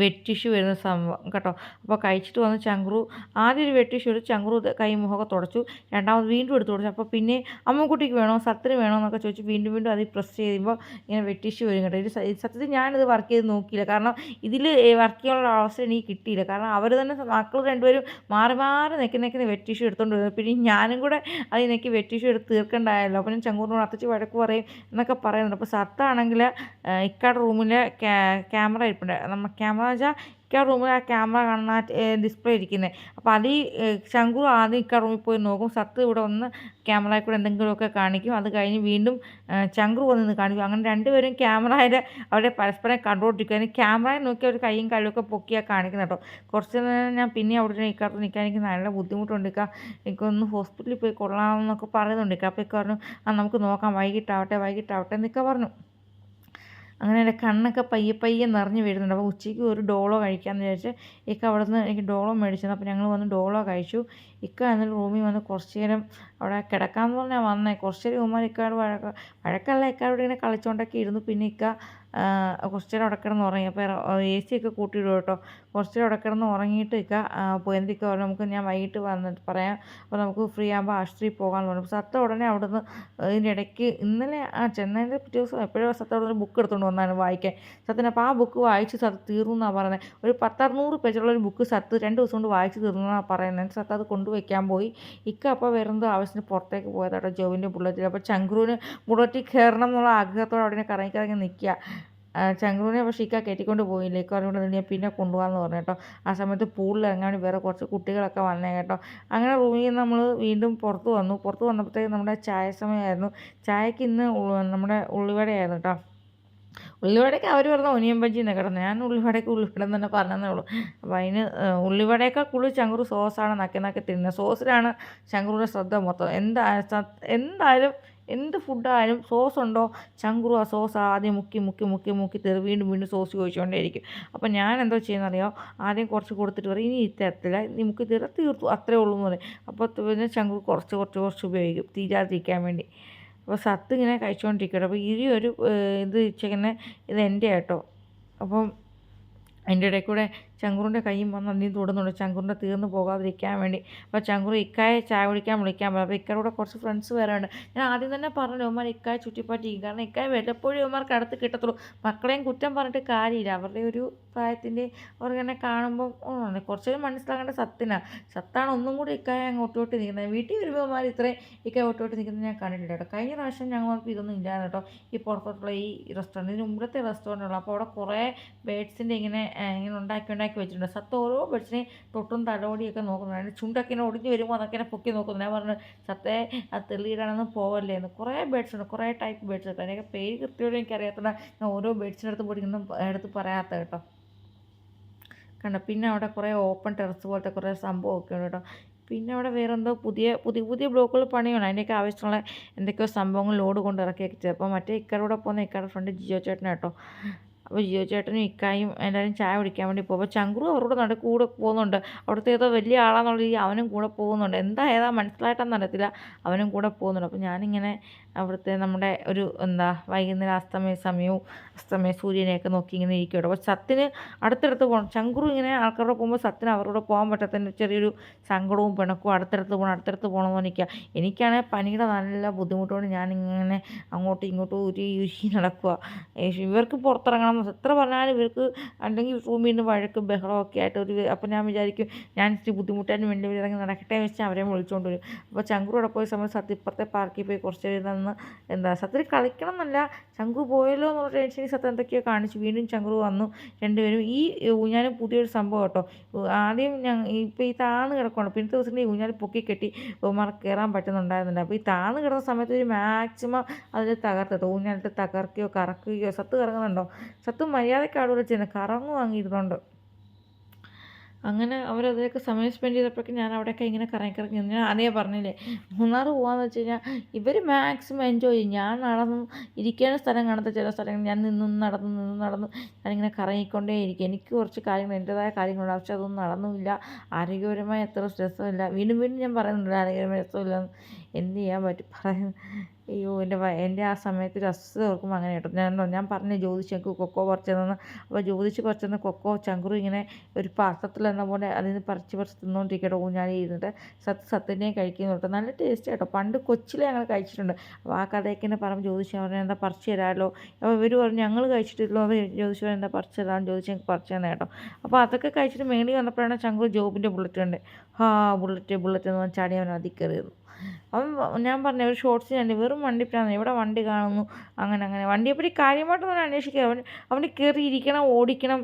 വെറ്റ് ടിഷ്യൂ വരുന്ന സംഭവം കേട്ടോ. അപ്പോൾ കഴിച്ചിട്ട് വന്ന് ചങ്ക്രു ആദ്യം ഒരു വെറ്റ് ടിഷ്യൂ എടുത്ത് ചങ്ക്രു കൈ മുഖമൊക്കെ തുടച്ചു രണ്ടാമത് വീണ്ടും എടുത്ത് തുടച്ചു. അപ്പോൾ പിന്നെ അമ്മക്കുട്ടിക്ക് വേണോ സത്തിന് വേണോ എന്നൊക്കെ ചോദിച്ചു വീണ്ടും വീണ്ടും അതിൽ പ്രസ് ചെയ്യുമ്പോൾ ഇങ്ങനെ വെറ്റ് ടിഷ്യൂ വരും കേട്ടോ. ഇത് സത്യത്തിൽ ഞാനിത് വർക്ക് ചെയ്ത് നോക്കിയില്ല. കാരണം ഇതിൽ വർക്ക് ചെയ്യാനുള്ള അവസരം എനിക്ക് കിട്ടിയില്ല. കാരണം അവർ തന്നെ മക്കൾ രണ്ടുപേരും മാറി മാറി നിൽക്കുന്ന നിൽക്കുന്ന വെറ്റ് ടിഷ്യൂ എടുത്തുകൊണ്ട് വരുന്നത്. പിന്നെ ഞാനും കൂടെ അതിനേക്ക് വെറ്റ് ടിഷ്യൂ എടുത്ത് തീർക്കണ്ടായല്ലോ. അപ്പോൾ ഞാൻ ചങ്കൂറിനോട് അത്തച്ച് വഴക്ക് പറയും എന്നൊക്കെ പറയുന്നുണ്ട്. അപ്പോൾ സത്താണെങ്കിൽ ഇക്കാട് റൂമിലെ ക്യാമറ ഇരിപ്പുണ്ട്. നമ്മൾ ക്യാമറ ക്യാമറ വെച്ചാൽ ഇക്ക റൂമിൽ ആ ക്യാമറ കാണുന്ന ഡിസ്പ്ലേ ഇരിക്കുന്നത് അപ്പോൾ അത് ഈ ശങ്കു ആദ്യം ഇക്ക റൂമിൽ പോയി നോക്കും. സത്ത് ഇവിടെ ഒന്ന് ക്യാമറയിൽ കൂടെ എന്തെങ്കിലുമൊക്കെ കാണിക്കും. അത് കഴിഞ്ഞ് വീണ്ടും ചങ്കു വന്ന് കാണിക്കും. അങ്ങനെ രണ്ടുപേരും ക്യാമറയുടെ അവരെ പരസ്പരം കണ്ടുകൊണ്ടിരിക്കും അതിന് ക്യാമറയിൽ നോക്കി അവർ കൈയും കഴിവൊക്കെ പൊക്കിയാൽ കാണിക്കുന്നത് കേട്ടോ. കുറച്ച് നേരം ഞാൻ പിന്നെ അവിടെ ഇക്കാലത്ത് നിൽക്കാൻ എനിക്ക് നല്ല ബുദ്ധിമുട്ടുണ്ട്. ഇക്ക എനിക്കൊന്ന് ഹോസ്പിറ്റലിൽ പോയി കൊള്ളാമെന്നൊക്കെ പറയുന്നുണ്ട്. ഇക്ക അപ്പോൾ ഇക്ക പറഞ്ഞു ആ നമുക്ക് നോക്കാം. വൈകിട്ടാവട്ടെ വൈകിട്ടാവട്ടെ എന്നൊക്കെ പറഞ്ഞു. അങ്ങനെ എന്റെ കണ്ണൊക്കെ പയ്യെ പയ്യെ നിറഞ്ഞു വരുന്നുണ്ട് അപ്പോൾ ഉച്ചയ്ക്ക് ഒരു ഡോളോ കഴിക്കാമെന്ന് വിചാരിച്ച് ഇക്ക അവിടെ നിന്ന് എനിക്ക് ഡോളോ മേടിച്ചത് അപ്പോൾ ഞങ്ങൾ വന്ന് ഡോളോ കഴിച്ചു. ഇക്ക എന്നിട്ട് റൂമിൽ വന്ന് കുറച്ച് നേരം അവിടെ കിടക്കാമെന്ന് പറഞ്ഞാൽ വന്നേ. കുറച്ച് നേരം ഉമ്മാൻ ഇക്കാട് വഴക്ക വഴക്കല്ല ഇക്കയോട് ഇങ്ങനെ കളിച്ചുകൊണ്ടൊക്കെ ഇരുന്നു. പിന്നെ ഇക്ക കുറച്ച് നേരം അവിടെ കിടന്ന് ഉറങ്ങി അപ്പോൾ എ സി ഒക്കെ കൂട്ടിയിടും കേട്ടോ. കുറച്ച് നേരം അവിടെ കിടന്ന് ഉറങ്ങിയിട്ട് ഇക്ക പോയെന്തിക്ക നമുക്ക് ഞാൻ വൈകിട്ട് വന്നിട്ട് പറയാം. അപ്പോൾ നമുക്ക് ഫ്രീ ആകുമ്പോൾ ആശുപത്രിയിൽ പോകാമെന്ന് പറഞ്ഞു. സത്ത ഉടനെ അവിടുന്ന് ഇതിന്റെ ഇടയ്ക്ക് ഇന്നലെ ആ ചെന്നൈന്റെ പിറ്റേ ദിവസം എപ്പോഴും സത്ത അവിടെ ബുക്ക് എടുത്തുകൊണ്ട് വന്നാണ് വായിക്കാൻ. സത്തിന് അപ്പോൾ ആ ബുക്ക് വായിച്ച് സത്ത് തീർന്നു എന്നാണ് പറയുന്നത് ഒരു പത്തറുന്നൂറ് പേജുള്ള ഒരു ബുക്ക് സത്ത് രണ്ട് ദിവസം കൊണ്ട് വായിച്ച് തീർന്നു എന്നാണ് പറയുന്നത് സത്ത് അത് കൊണ്ടുവയ്ക്കാൻ പോയി. ഇക്ക അപ്പോൾ വരുന്നത് ആവശ്യത്തിന് പുറത്തേക്ക് പോയതാട്ടോ ജോവിന്റെ ബുള്ളറ്റിൽ അപ്പോൾ ചങ്ക്രൂന് ബുള്ളറ്റിൽ കയറണം എന്നുള്ള ആഗ്രഹത്തോടെ അവിടെ കറങ്ങി കറങ്ങി നിൽക്കുക. ചങ്ക്രൂനെ പക്ഷേ ഇക്ക കയറ്റിക്കൊണ്ട് പോയില്ല? ഇക്ക പറഞ്ഞുകൊണ്ട് ഞാൻ പിന്നെ കൊണ്ടുപോകാമെന്ന് പറഞ്ഞു കേട്ടോ. ആ സമയത്ത് പൂളിൽ ഇറങ്ങാൻ വേറെ കുറച്ച് കുട്ടികളൊക്കെ വന്നേ കേട്ടോ. അങ്ങനെ റൂമിൽ നിന്ന് നമ്മൾ വീണ്ടും പുറത്ത് വന്നു. പുറത്ത് വന്നപ്പോഴത്തേക്ക് നമ്മുടെ ചായ സമയമായിരുന്നു. ചായക്ക് ഇന്ന് നമ്മുടെ ഉള്ളിവടയായിരുന്നു കേട്ടോ. ഉള്ളിവടയ്ക്ക് അവർ പറഞ്ഞ ഒനിയൻ ബജ്ജി എന്നൊക്കെ കിടന്നു ഞാൻ ഉള്ളിവടയ്ക്ക് ഉള്ളിവട എന്ന് തന്നെ പറഞ്ഞതേ ഉള്ളൂ. അപ്പോൾ അതിന് ഉള്ളിവടയേക്കാൾ കൂടുതൽ ചങ്കുറു സോസാണ് നക്കി നക്കി തിന്നുന്നത്. സോസിലാണ് ചങ്കുറുടെ ശ്രദ്ധ മൊത്തം. എന്താ എന്തായാലും എന്ത് ഫുഡായാലും സോസ് ഉണ്ടോ? ചങ്കുറു ആ സോസ് ആദ്യം മുക്കി മുക്കി മുക്കി മുക്കി തെറി വീണ്ടും വീണ്ടും സോസ് ചോദിച്ചുകൊണ്ടേയിരിക്കും അപ്പോൾ ഞാൻ എന്തോ ചെയ്യുന്നറിയോ? ആദ്യം കുറച്ച് കൊടുത്തിട്ട് പറയും ഇനി തരത്തില്ല നീ മുക്കി തീർ തീർത്തു അത്രേ ഉള്ളൂ എന്ന് പറയും. അപ്പോൾ പിന്നെ ചങ്കുറു കുറച്ച് കുറച്ച് കുറച്ച് ഉപയോഗിക്കും തീരാതിരിക്കാൻ വേണ്ടി. അപ്പോൾ സത്ത് ഇങ്ങനെ കഴിച്ചുകൊണ്ടിരിക്കട്ടെ അപ്പോൾ ഈ ഒരു ഇത് ഇച്ചിങ്ങനെ ഇത് എന്റെ കേട്ടോ അപ്പം അതിന്റെ ഇടയിൽ കൂടെ ചങ്കുറിന്റെ കൈയും വന്ന് നീ തൊടുന്നുണ്ട്. ചങ്കുറിന്റെ തീർന്നു പോകാതിരിക്കാൻ വേണ്ടി. അപ്പോൾ ചങ്കുറി ഇക്കായെ ചായ കുടിക്കാൻ വിളിക്കാൻ പറയും അപ്പോൾ ഇക്കയുടെ കുറച്ച് ഫ്രണ്ട്സ് വേറെ ഉണ്ട്. ഞാൻ ആദ്യം തന്നെ പറഞ്ഞു ഉമ്മാർ ഇക്കായ ചുറ്റിപ്പറ്റിക്കും കാരണം ഇക്കായ വല്ലപ്പോഴും ഉമ്മാർക്ക് അടുത്ത് കിട്ടത്തുള്ളൂ. മക്കളെയും കുറ്റം പറഞ്ഞിട്ട് കാര്യമില്ല. അവരുടെ ഒരു പ്രായത്തിന്റെ അവർക്കെന്നെ കാണുമ്പോൾ കുറച്ചൊരു മനസ്സിലാക്കേണ്ട സത്തിനാ സത്താണ് ഒന്നും കൂടി ഇക്കായ അങ്ങ് ഒട്ടോട്ട് നിൽക്കുന്നത്. വീട്ടിൽ വരുമ്പോൾ ഉമ്മാർ ഇത്രയും ഇക്കായ ഒട്ടോട്ട് നിൽക്കുന്നത് ഞാൻ കണ്ടിട്ടില്ല കേട്ടോ. കഴിഞ്ഞ പ്രാവശ്യം ഞങ്ങൾക്ക് ഇതൊന്നും ഇല്ലായിരുന്നു കേട്ടോ. ഈ പുറത്തോട്ടുള്ള ഈ റെസ്റ്റോറന്റ് ഇതിന് മുമ്പത്തെ റെസ്റ്റോറന്റുള്ള അപ്പോൾ അവിടെ കുറേ ബേഡ്സിന്റെ ഇങ്ങനെ ഇങ്ങനെ ഉണ്ടാക്കി വെച്ചിട്ടുണ്ട്. സത്ത് ഓരോ ബെഡ്സിനെയും തൊട്ടും തലോടിയൊക്കെ നോക്കുന്നുണ്ട് ചുണ്ടൊക്കെ ഇങ്ങനെ ഒടിഞ്ഞ് വരുമ്പോൾ അതൊക്കെ ഇങ്ങനെ പൊക്കി നോക്കുന്നു ഞാൻ പറഞ്ഞു സത്തേ അത് തെളിയിടാനൊന്നും പോവല്ലേ? എന്ന് കുറേ ബേഡ്സ് ഉണ്ട്. കുറേ ടൈപ്പ് ബേഡ്സ് ഉണ്ട്. അതിനൊക്കെ പേര് കൃത്യമായിട്ട് എനിക്ക് അറിയാത്തതാണ് ഞാൻ ഓരോ ബേഡ്സിന്റെ അടുത്ത് പോയി ഒന്നും എടുത്ത് പറയാത്ത കേട്ടോ. കണ്ടോ? പിന്നെ അവിടെ കുറേ ഓപ്പൺ ടെറസ് പോലത്തെ കുറേ സംഭവമൊക്കെ ഉണ്ട് കേട്ടോ. പിന്നെ അവിടെ വേറെ എന്തോ പുതിയ പുതിയ പുതിയ ബ്ലോക്കുകൾ പണിയാണ് അതിന്റെയൊക്കെ ആവശ്യമുള്ള എന്തൊക്കെയോ സംഭവങ്ങൾ ലോഡ് കൊണ്ട് ഇറക്കിയൊക്കെ അപ്പോൾ മറ്റേ ഇക്കടെ പോകുന്ന ഇക്കയുടെ ഫ്രണ്ട് ജിയോ ചേട്ടനാട്ടോ അപ്പോൾ ജിയോ ചേട്ടനും ഇക്കായും എല്ലാവരും ചായ കുടിക്കാൻ വേണ്ടി പോകും. അപ്പോൾ ചങ്കുറു അവരോട് നട കൂടെ പോകുന്നുണ്ട്. അവിടുത്തെ ഏതോ വലിയ ആളാന്നുള്ള രീതി അവനും കൂടെ പോകുന്നുണ്ട്. എന്താ ഏതാ മനസ്സിലായിട്ടെന്ന് അറിയത്തില്ല. അവനും കൂടെ പോകുന്നുണ്ട്. അപ്പോൾ ഞാനിങ്ങനെ അവിടുത്തെ നമ്മുടെ ഒരു എന്താ വൈകുന്നേരം അസ്തമയ സമയവും അസ്തമയ സൂര്യനെയൊക്കെ നോക്കി ഇങ്ങനെ ഇരിക്കുകയുള്ളൂ അപ്പോൾ സത്തിന് അടുത്തടുത്ത് പോകണം. ചങ്കുറു ഇങ്ങനെ ആൾക്കാരോട് പോകുമ്പോൾ സത്തിന് അവരോട് പോകാൻ പറ്റാത്തതിന്റെ ചെറിയൊരു സങ്കടവും പിണക്കവും അടുത്തടുത്ത് പോകണം അടുത്തടുത്ത് പോകണമെന്ന് എനിക്ക് എനിക്കാണെങ്കിൽ പനിയുടെ നല്ല ബുദ്ധിമുട്ടുകൊണ്ട് ഞാനിങ്ങനെ അങ്ങോട്ടും ഇങ്ങോട്ടും ഉരി ഉരി നടക്കുക. ഇവർക്ക് പുറത്തിറങ്ങണം എത്ര പറഞ്ഞാലും ഇവർക്ക് അല്ലെങ്കിൽ റൂമിൽ നിന്ന് വഴക്കും ഒക്കെ ആയിട്ട് ഒരു അപ്പോൾ ഞാൻ വിചാരിക്കും ഞാൻ ഇച്ചിരി ബുദ്ധിമുട്ടാൻ വേണ്ടി ഇറങ്ങി നടക്കട്ടെ വെച്ച് അവരെ വിളിച്ചുകൊണ്ട് വരും. അപ്പോൾ ചങ്കുറോടെ പോയ സമയത്ത് സത്യപ്പുറത്തെ പാർക്കിൽ പോയി കുറച്ച് നിന്ന് എന്താ സത്യം കളിക്കണം എന്നല്ല ചങ്കു പോയല്ലോ എന്നുള്ള ടെൻഷനിൽ സത്യം എന്തൊക്കെയോ കാണിച്ചു. വീണ്ടും ചങ്കുറു വന്നു. രണ്ടുപേരും ഈ ഊഞ്ഞാലും പുതിയൊരു സംഭവം കേട്ടോ. ആദ്യം ഞങ്ങൾ ഇപ്പോൾ ഈ താന്ന് കിടക്കുകയാണ് പിന്നത്തെ ദിവസം ഈ ഊഞ്ഞാൽ പൊക്കി കെട്ടി ഉമാർക്ക് കയറാൻ പറ്റുന്നുണ്ടായിരുന്നില്ല. അപ്പോൾ ഈ താന്ന് കിടന്ന സമയത്ത് ഒരു മാക്സിമം അതിൽ തകർത്തിട്ടോ ഊഞ്ഞാലിട്ട് തകർക്കുകയോ കറക്കുകയോ സത്ത് കറങ്ങുന്നുണ്ടോ? സത്ത് മര്യാദയ്ക്ക് അവിടെ ചെയ്യുന്നത് കറങ്ങു വാങ്ങിയിരുന്നുണ്ട് അങ്ങനെ അവരതിലൊക്കെ സമയം സ്പെൻഡ് ചെയ്തപ്പോഴേക്കും ഞാൻ അവിടെയൊക്കെ ഇങ്ങനെ കറങ്ങി കറങ്ങി ഞാൻ ആദ്യമേ പറഞ്ഞില്ലേ മൂന്നാർ പോകാമെന്ന് വെച്ച് കഴിഞ്ഞാൽ ഇവർ മാക്സിമം എൻജോയ് ചെയ്യും. ഞാൻ നടന്നു ഇരിക്കേണ്ട സ്ഥലം കാണാത്ത ചില സ്ഥലങ്ങൾ ഞാൻ നിന്നു നടന്നു നിന്നു നടന്നു ഞാനിങ്ങനെ കറങ്ങിക്കൊണ്ടേ ഇരിക്കും. എനിക്ക് കുറച്ച് കാര്യങ്ങൾ എന്റെതായ കാര്യങ്ങളുണ്ട്. പക്ഷെ അതൊന്നും നടന്നുമില്ല ആരോഗ്യപരമായ എത്ര സ്ട്രെസ്സുമില്ല വീണ്ടും വീണ്ടും ഞാൻ പറയുന്നുണ്ട് ആരോഗ്യപരമായ സ്ട്രെസ്സുമില്ല എന്ത് ചെയ്യാൻ പറ്റും? പറയുന്നത് അയ്യോ എന്റെ എന്റെ ആ സമയത്ത് ഒരു അസ്വസ്ഥത ഓർക്കുമ്പോൾ അങ്ങനെ കേട്ടോ. ഞാൻ ഞാൻ പറഞ്ഞു ജ്യോതിഷ് ഞങ്ങൾക്ക് കൊക്കോ പറിച്ചു തന്നു അപ്പോൾ ജ്യോതിഷ് പറിച്ചു തന്നെ കൊക്കോ ചങ്കുറു ഇങ്ങനെ ഒരു പാത്രത്തിൽ എന്ന പോലെ അതിൽ നിന്ന് പറിച്ച് പറിച്ച് തിന്നുകൊണ്ടിരിക്കട്ടോ ഞാൻ ഇരുന്നിട്ട്. സത്ത് സത്തിന്റെയും കഴിക്കുന്നു കേട്ടോ നല്ല ടേസ്റ്റ് കേട്ടോ പണ്ട് കൊച്ചിലെ ഞങ്ങൾ കഴിച്ചിട്ടുണ്ട്. അപ്പോൾ ആ കഥയൊക്കെ എന്നെ പറഞ്ഞു ജ്യോതിഷ് പറഞ്ഞു എന്താ പറിച്ച് തരാമല്ലോ അപ്പോൾ ഇവർ പറഞ്ഞു ഞങ്ങൾ കഴിച്ചിട്ടില്ലോ. അവർ ജ്യോതിഷ് പറഞ്ഞു എന്താ പറിച്ച് തരാം ജ്യോതിഷ് ഞങ്ങൾക്ക് പറിച്ച് തന്നെ കേട്ടോ. അപ്പോൾ അതൊക്കെ കഴിച്ചിട്ട് മേളി വന്നപ്പോഴാണ് ചങ്കുറു ജോബിന്റെ ബുള്ളറ്റ് ഉണ്ട് ഹാ ബുള്ളറ്റ് ബുള്ളറ്റ് എന്ന് പറഞ്ഞാൽ ചാടി അവൻ അതിൽ കയറിയിരുന്നു അവൻ ഞാൻ പറഞ്ഞ ഒരു ഷോർട്സ് ഞാൻ വെറും വണ്ടി പിന്നെ എവിടെ വണ്ടി കാണുന്നു അങ്ങനെ അങ്ങനെ. വണ്ടിയെപ്പറ്റി കാര്യമായിട്ടൊന്നും അന്വേഷിക്കുക അവൻ അവന് കയറിയിരിക്കണം ഓടിക്കണം.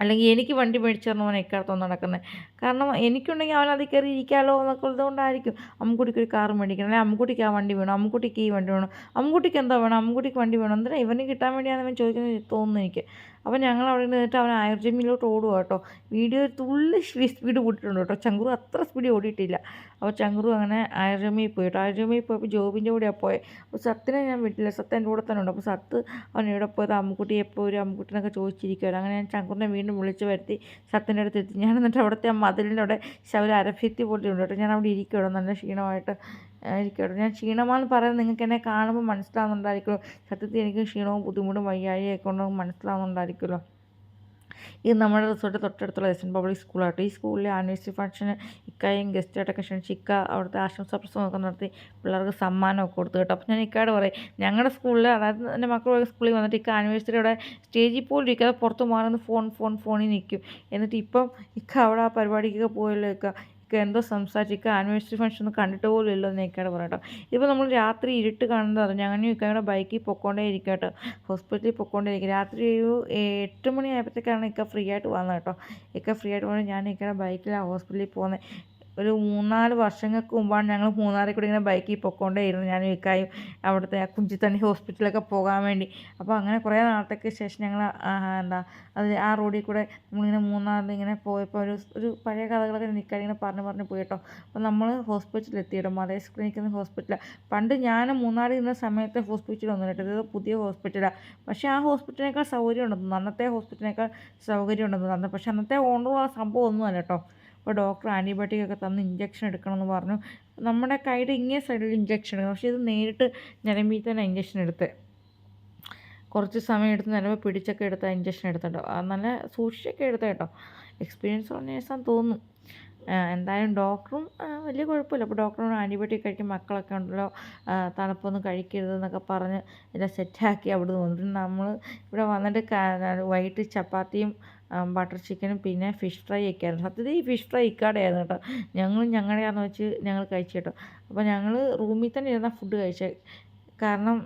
അല്ലെങ്കിൽ എനിക്ക് വണ്ടി മേടിച്ചു അവൻ ഇക്കാലത്തൊന്നും നടക്കുന്നത് കാരണം എനിക്കുണ്ടെങ്കിൽ അവൻ അത് കയറി ഇരിക്കാമല്ലോ എന്നൊക്കെ ഉള്ളതുകൊണ്ടായിരിക്കും അമ്മുക്കുട്ടിക്ക് ഒരു കാർ മേടിക്കണം. അല്ലെങ്കിൽ അമ്മുക്കുട്ടിക്ക് ആ വണ്ടി വേണം? അമ്മുക്കുട്ടിക്ക് ഈ വണ്ടി വേണം? അമ്മുക്കുട്ടിക്ക് എന്താ വേണം? അമ്മുക്കുട്ടിക്ക് വണ്ടി വേണം? എന്തിനാ ഇവന് കിട്ടാൻ വേണ്ടിയാണ് അവൻ ചോദിക്കുന്നത്? തോന്നുന്നു എനിക്ക്. അപ്പോൾ ഞങ്ങൾ അവിടെ നിന്നിട്ട് അവൻ ആയുർജമിയിലോട്ട് ഓടുക കേട്ടോ. വീഡിയോ തുള്ളി സ്പീഡ് കൂട്ടിയിട്ടുണ്ട് കേട്ടോ. ചങ്കുറു അത്ര സ്പീഡ് ഓടിയിട്ടില്ല. അപ്പോൾ ചങ്കുറു അങ്ങനെ ആയുർജമിയിൽ പോയി കേട്ടോ. ആയുർജമിയിൽ പോയപ്പോൾ ജോബിന്റെ കൂടെയാണ് പോയത് അപ്പോൾ സത്തിനെ ഞാൻ വിട്ടില്ല. സത്ത് എന്റെ കൂടെ തന്നെ ഉണ്ട്. അപ്പോൾ സത്ത് അവൻ എവിടെ പോയത്? അമ്മുക്കുട്ടി എപ്പോൾ ഒരു അമ്മുക്കുട്ടിനൊക്കെ ചോദിച്ചിരിക്കുകയാണ് അങ്ങനെ ഞാൻ ചങ്കുറിനെ വീണ്ടും വിളിച്ച് വരുത്തി സത്തിന്റെ അടുത്ത് എത്തി. ഞാൻ എന്നിട്ട് അവിടുത്തെ ആ മതിലിന്റെ അവിടെ ശവര അരഭ്യത്തി പോലെ ഉണ്ട് കേട്ടോ. ഞാൻ അവിടെ ഇരിക്കുകയാണ് നല്ല ക്ഷീണമായിട്ട്. ഇരിക്കട്ടെ ഞാൻ ക്ഷീണമാണെന്ന് പറയുന്നത് നിങ്ങൾക്ക് എന്നെ കാണുമ്പോൾ മനസ്സിലാവുന്നുണ്ടായിരിക്കുമല്ലോ. സത്യത്തിൽ എനിക്ക് ക്ഷീണവും ബുദ്ധിമുട്ടും വയ്യാഴിയൊക്കെ ഉണ്ടെന്ന് മനസ്സിലാവുന്നുണ്ടായിരിക്കുമല്ലോ. ഇത് നമ്മുടെ റിസോർട്ട് തൊട്ടടുത്തുള്ള എസ് പബ്ലിക് സ്കൂളാട്ടോ ഈ സ്കൂളിലെ ആനിവേഴ്സറി ഫംഗ്ഷന് ഇക്കായും ഗസ്റ്റായിട്ടൊക്കെ ക്ഷണിച്ച് ഇക്ക അവിടുത്തെ ആശംസാ പ്രസംഗമൊക്കെ നടത്തി പിള്ളേർക്ക് സമ്മാനമൊക്കെ കൊടുത്തു കേട്ടോ. അപ്പോൾ ഞാൻ ഇക്കാട് പറയും ഞങ്ങളുടെ സ്കൂളിൽ അതായത് എന്റെ മക്കളുടെ സ്കൂളിൽ വന്നിട്ട് ഇക്ക ആനിവേഴ്സറിയുടെ സ്റ്റേജിൽ പോലും ഇരിക്കാതെ പുറത്ത് മാറുന്ന ഫോൺ ഫോൺ ഫോണിൽ നിൽക്കും. എന്നിട്ട് ഇപ്പം ഇക്ക അവിടെ ആ പരിപാടിക്കൊക്കെ പോയല്ലോ ഇക്ക. എന്തോ സംസാരിക്കുക ആനിവേഴ്സറി ഫംഗ്ഷൻ ഒന്നും കണ്ടിട്ട് പോലും ഇല്ലോ എന്ന് പറയട്ടോ ഇപ്പോൾ നമ്മൾ രാത്രി ഇരുട്ട് കാണുന്നത് ഞാനും ഇക്കയുടെ ബൈക്കിൽ പൊക്കോണ്ടേ ഇരിക്കട്ടോ ഹോസ്പിറ്റലിൽ പൊക്കോണ്ടേ ഇരിക്കും രാത്രി ഒരു എട്ട് മണി ആയപ്പോഴത്തേക്കാണ് ഇക്ക ഫ്രീ ആയിട്ട് വന്നത് കേട്ടോ. ഇക്ക ഫ്രീ ആയിട്ട് പോകുന്നത് ഞാൻ ഇക്കയുടെ ബൈക്കിലാണ് ഹോസ്പിറ്റലിൽ പോകുന്നത്. ഒരു മൂന്നാൽ വർഷങ്ങൾക്ക് മുമ്പാണ് ഞങ്ങൾ മൂന്നാറിൽ കൂടി ഇങ്ങനെ ബൈക്കിൽ പൊയ്ക്കൊണ്ടേയിരുന്നു. ഞാൻ ഇക്കായും അവിടുത്തെ ആ കുഞ്ചിത്തണ്ണി ഹോസ്പിറ്റലൊക്കെ പോകാൻ വേണ്ടി. അപ്പോൾ അങ്ങനെ കുറേ നാളത്തേക്ക് ശേഷം ഞങ്ങൾ എന്താ അത് ആ റോഡിൽ കൂടെ നമ്മളിങ്ങനെ മൂന്നാറിൽ ഇങ്ങനെ പോയപ്പോൾ ഒരു ഒരു പഴയ കഥകളൊക്കെ നിൽക്കാൻ ഇങ്ങനെ പറഞ്ഞ് പറഞ്ഞ് പോയി കേട്ടോ. അപ്പോൾ നമ്മൾ ഹോസ്പിറ്റലിൽ എത്തി കേട്ടോ മലേസ് ക്ലിനിക് എന്ന ഹോസ്പിറ്റലാണ് പണ്ട് ഞാൻ മൂന്നാറിൽ ഇരുന്ന സമയത്ത് ഹോസ്പിറ്റലിൽ ഒന്നും കേട്ടോ. ഇത് പുതിയ ഹോസ്പിറ്റലാണ് പക്ഷേ ആ ഹോസ്പിറ്റലിനേക്കാൾ സൗകര്യം ഉണ്ടെന്ന് അന്നത്തെ ഹോസ്പിറ്റലിനേക്കാൾ സൗകര്യം ഉണ്ടെന്ന് പക്ഷേ അന്നത്തെ ഓണറും ആ സംഭവം ഒന്നുമല്ല കേട്ടോ. അപ്പോൾ ഡോക്ടർ ആന്റിബയോട്ടിക് ഒക്കെ തന്ന് ഇഞ്ചക്ഷൻ എടുക്കണമെന്ന് പറഞ്ഞു. നമ്മുടെ കൈയുടെ ഇങ്ങേ സൈഡിൽ ഇഞ്ചക്ഷൻ എടുക്കണം. പക്ഷേ ഇത് നേരിട്ട് ഞരമ്പിൽ തന്നെ ഇഞ്ചക്ഷൻ എടുത്ത്. കുറച്ച് സമയം എടുത്ത് നിലവ് പിടിച്ചൊക്കെ എടുത്ത ഇഞ്ചക്ഷൻ എടുത്തിട്ടോ നല്ല സൂക്ഷിച്ചൊക്കെ എടുത്ത കേട്ടോ. എക്സ്പീരിയൻസ് ഉള്ള നേഴ്സാന്ന് തോന്നുന്നു. എന്തായാലും ഡോക്ടറും വലിയ കുഴപ്പമില്ല. അപ്പോൾ ഡോക്ടറും ആന്റിബയോട്ടിക് കഴിക്കും മക്കളൊക്കെ ഉണ്ടല്ലോ തണുപ്പൊന്നും കഴിക്കരുതെന്നൊക്കെ പറഞ്ഞ് എല്ലാം സെറ്റാക്കി അവിടെ നിന്ന് നമ്മൾ ഇവിടെ വന്നിട്ട് വൈകിട്ട് ചപ്പാത്തിയും ബട്ടർ ചിക്കനും പിന്നെ ഫിഷ് ഫ്രൈ ഒക്കെ ആയിരുന്നു. സത്യത്തിൽ ഈ ഫിഷ് ഫ്രൈ ഇക്കാടെയായിരുന്നു കേട്ടോ. ഞങ്ങളും ഞങ്ങളുടെയാണെന്ന് വെച്ച് ഞങ്ങൾ കഴിച്ചു കേട്ടോ. അപ്പോൾ ഞങ്ങൾ റൂമിൽ തന്നെ ഇരുന്ന ഫുഡ് കഴിച്ചത് കാരണം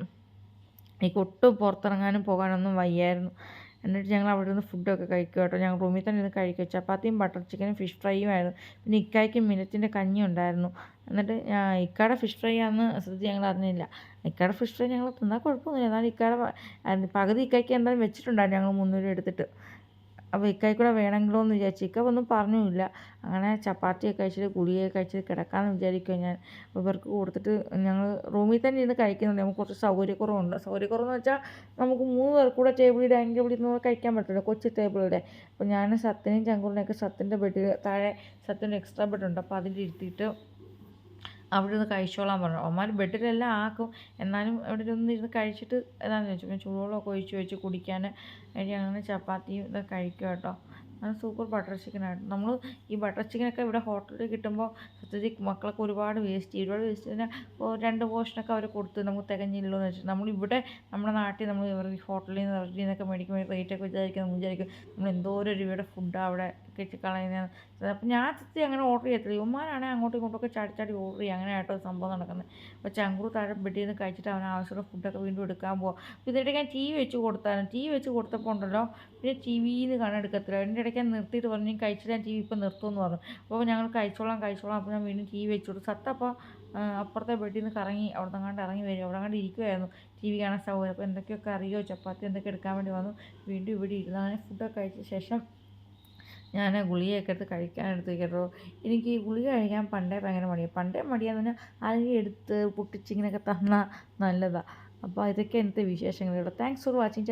എനിക്ക് ഒട്ടും പുറത്തിറങ്ങാനും പോകാനൊന്നും വയ്യായിരുന്നു. എന്നിട്ട് ഞങ്ങൾ അവിടെ നിന്ന് ഫുഡൊക്കെ കഴിക്കും കേട്ടോ. ഞങ്ങൾ റൂമിൽ തന്നെ ഇരുന്ന് കഴിക്കുക. ചപ്പാത്തിയും ബട്ടർ ചിക്കനും ഫിഷ് ഫ്രൈയും ആയിരുന്നു. പിന്നെ ഇക്കായ്ക്ക് മിനറ്റിന്റെ കഞ്ഞി ഉണ്ടായിരുന്നു. എന്നിട്ട് ഇക്കാടെ ഫിഷ് ഫ്രൈ ആണെന്ന് ശ്രദ്ധിച്ച് ഞങ്ങൾ അറിഞ്ഞില്ല. ഇക്കാടെ ഫിഷ് ഫ്രൈ ഞങ്ങൾ തിന്നാൽ കുഴപ്പമൊന്നുമില്ല. എന്നാലും ഇക്കാടെ പകുതി ഇക്കായ്ക്ക് എന്തായാലും വെച്ചിട്ടുണ്ടായിരുന്നു ഞങ്ങൾ മുന്നൂറ് എടുത്തിട്ട്. അപ്പോൾ ഇക്കായി കൂടെ വേണമെങ്കിലോ എന്ന് വിചാരിച്ചു. ഇക്ക ഒന്നും പറഞ്ഞില്ല അങ്ങനെ ചപ്പാത്തിയൊക്കെ കഴിച്ചിട്ട് ഗുളിയൊക്കെ കഴിച്ചിട്ട് കിടക്കാമെന്ന് വിചാരിക്കുക ഞാൻ. ഇവർക്ക് കൊടുത്തിട്ട് ഞങ്ങൾ റൂമിൽ തന്നെ ഇരുന്ന് കഴിക്കുന്നുണ്ട് നമുക്ക് കുറച്ച് സൗകര്യക്കുറവുണ്ട്. സൗകര്യക്കുറവെന്ന് വെച്ചാൽ നമുക്ക് മൂന്ന് പേർക്കൂടെ ടേബിളിൽ ഡൈനിങ് ടേബിളിൽ നിന്ന് കഴിക്കാൻ പറ്റില്ല കൊച്ചു ടേബിളിടെ അപ്പോൾ ഞാൻ സത്തിനെയും ചങ്കൂറിനെയൊക്കെ സത്തിന്റെ ബെഡിൽ താഴെ സത്തിന്റെ എക്സ്ട്രാ ബെഡുണ്ട് അപ്പോൾ അതിന്റെ ഇരുത്തിയിട്ട് അവിടെ നിന്ന് കഴിച്ചോളാൻ പറഞ്ഞു. അവന്മാർ ബെഡിലെല്ലാം ആക്കും. എന്നാലും അവിടെ ഒന്ന് ഇരുന്ന് കഴിച്ചിട്ട് ഏതാണെന്ന് ചോദിച്ചു. പിന്നെ ചൂടുവെള്ളമൊക്കെ ഒഴിച്ച് വെച്ച് കുടിക്കാൻ അങ്ങനെ ചപ്പാത്തിയും ഇതൊക്കെ കഴിക്കും കേട്ടോ. നല്ല സൂപ്പർ ബട്ടർ ചിക്കനായിരുന്നു നമ്മൾ ഈ ബട്ടർ ചിക്കനൊക്കെ ഇവിടെ ഹോട്ടലിൽ കിട്ടുമ്പോൾ സത്യത്തിൽ മക്കളൊക്കെ ഒരുപാട് വേസ്റ്റ് ഒരുപാട് വേസ്റ്റ് ചെയ്താൽ രണ്ട് പോർഷനൊക്കെ അവർ കൊടുത്ത് നമുക്ക് തികഞ്ഞില്ലോ എന്ന് വെച്ചാൽ നമ്മളിവിടെ നമ്മുടെ നാട്ടിൽ നമ്മൾ ഹോട്ടലിൽ നിന്ന് റെസ്റ്റിൽ നിന്നൊക്കെ മേടിക്കുമ്പോൾ റേറ്റൊക്കെ വിചാരിക്കും. നമ്മൾ വിചാരിക്കും നമ്മൾ എന്തോരം രൂപയുടെ ഫുഡാണ് അവിടെ കെട്ടി കളയുന്നത് അപ്പം ഞാൻ സത്യം അങ്ങനെ ഓർഡർ ചെയ്യത്തില്ല ഇവന്മാരാണെങ്കിൽ അങ്ങോട്ടും ഇങ്ങോട്ടൊക്കെ ചാടി ചാടി ഓർഡർ ചെയ്യും. അങ്ങനെ ആയിട്ടോ സംഭവം നടക്കുന്നത്. അപ്പോൾ ചങ്കൂർ താഴെ ബെഡിൽ നിന്ന് കഴിച്ചിട്ട് അവൻ ആവശ്യമുള്ള ഫുഡൊക്കെ വീണ്ടും എടുക്കാൻ പോകും അപ്പോൾ ഇതിനിടയ്ക്ക് ഞാൻ ടി വി വെച്ച് കൊടുത്താലും ടി വി വെച്ച് കൊടുത്തപ്പോൾ ഉണ്ടല്ലോ പിന്നെ ടി വിയിൽ നിന്ന് കാണാൻ എടുക്കത്തില്ല അതിന്റെ ഇടയ്ക്ക് ഞാൻ നിർത്തിയിട്ട് പറഞ്ഞു ഞാൻ കഴിച്ചിട്ട് ഞാൻ ടി വി ഇപ്പം നിർത്തുമെന്ന് പറഞ്ഞു. അപ്പോൾ ഞങ്ങൾ കഴിച്ചോളാം കഴിച്ചോളാം. അപ്പോൾ ഞാൻ വീണ്ടും ടി വി വെച്ച് കൊടുത്തു. സത്തപ്പോൾ അപ്പുറത്തെ ബെഡിൽ നിന്ന് കറങ്ങി അവിടെ കണ്ട് ഇറങ്ങി വരും. അവിടെ കണ്ട് ഇരിക്കുമായിരുന്നു ടി വി കാണാൻ സൗകര്യം. അപ്പോൾ എന്തൊക്കെയൊക്കെ അറിയോ ചപ്പാത്തി എന്തൊക്കെ എടുക്കാൻ വേണ്ടി വന്നു. വീണ്ടും ഇവിടെ ഇരുന്ന് അങ്ങനെ ഫുഡൊക്കെ കഴിച്ച ശേഷം ഞാൻ ഗുളികയൊക്കെ എടുത്ത് കഴിക്കാനെടുത്ത് കേട്ടോ എനിക്ക് ഈ ഗുളിക കഴിക്കാൻ പണ്ടേ ഭയങ്കര മടിയാണ് പണ്ടേ മടിയാന്ന് പറഞ്ഞാൽ ആരെങ്കിലും എടുത്ത് പൊട്ടിച്ചിങ്ങനെയൊക്കെ തന്നാൽ നല്ലതാണ് അപ്പോൾ ഇതൊക്കെ ഇന്നത്തെ വിശേഷങ്ങൾ കേട്ടോ താങ്ക്സ് ഫോർ വാച്ചിങ്